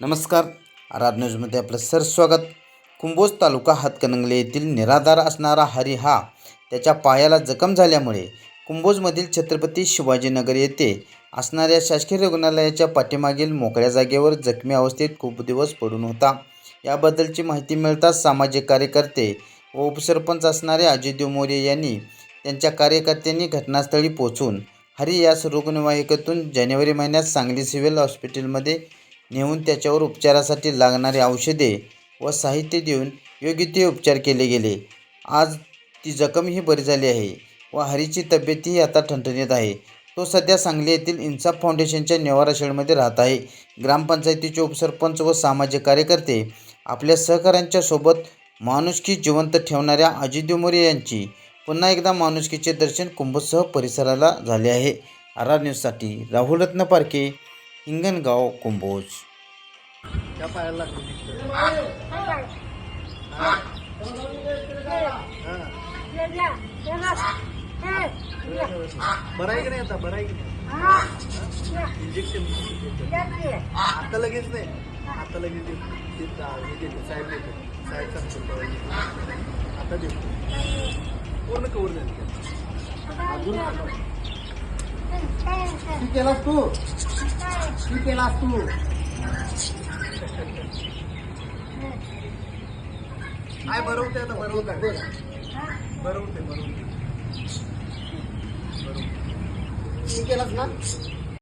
नमस्कार. आराध न्यूजमध्ये आपलं सर स्वागत. कुंभोज तालुका हातकणंगले येथील निराधार असणारा हरी हा त्याच्या पायाला जखम झाल्यामुळे कुंभोजमधील छत्रपती शिवाजीनगर येथे असणाऱ्या शासकीय रुग्णालयाच्या पाठीमागील मोकळ्या जागेवर जखमी अवस्थेत खूप दिवस पडून होता. याबद्दलची माहिती मिळताच सामाजिक कार्यकर्ते व उपसरपंच असणारे अजितदेव मोरे यांनी त्यांच्या कार्यकर्त्यांनी घटनास्थळी पोहोचून हरी यास रुग्णवाहिकेतून जानेवारी महिन्यात सांगली सिव्हिल हॉस्पिटलमध्ये नेऊन त्याच्यावर उपचारासाठी लागणारी औषधे व साहित्य देऊन योग्य ते उपचार केले गेले. आज ती जखमही बरी झाली आहे व हरीची तब्येतही आता ठणठणीत आहे. तो सध्या सांगली येथील इन्साफ फाउंडेशनच्या नेवारा शेडमध्ये राहत आहे. ग्रामपंचायतीचे उपसरपंच व सामाजिक कार्यकर्ते आपल्या सहकाऱ्यांच्या सोबत माणुसकी जिवंत ठेवणाऱ्या अजित मोरे यांची पुन्हा एकदा माणुसकीचे दर्शन कुंभसह परिसराला झाले आहे. आर आर न्यूजसाठी राहुल रत्न पारखे हिंगणगाव कुंभोज. बरं आहे की नाही आता? बरं आहे की नाही? इंजेक्शन आता लगेच नाही. आता लगेच देतो. हे साहेब देतो. साहेब सांगतो. आता देतो. पूर्ण कवर झाली अजून ती केलास तू? ती केलास तू काय बरं होते आता बरं होत बरं होते बरं केलास ना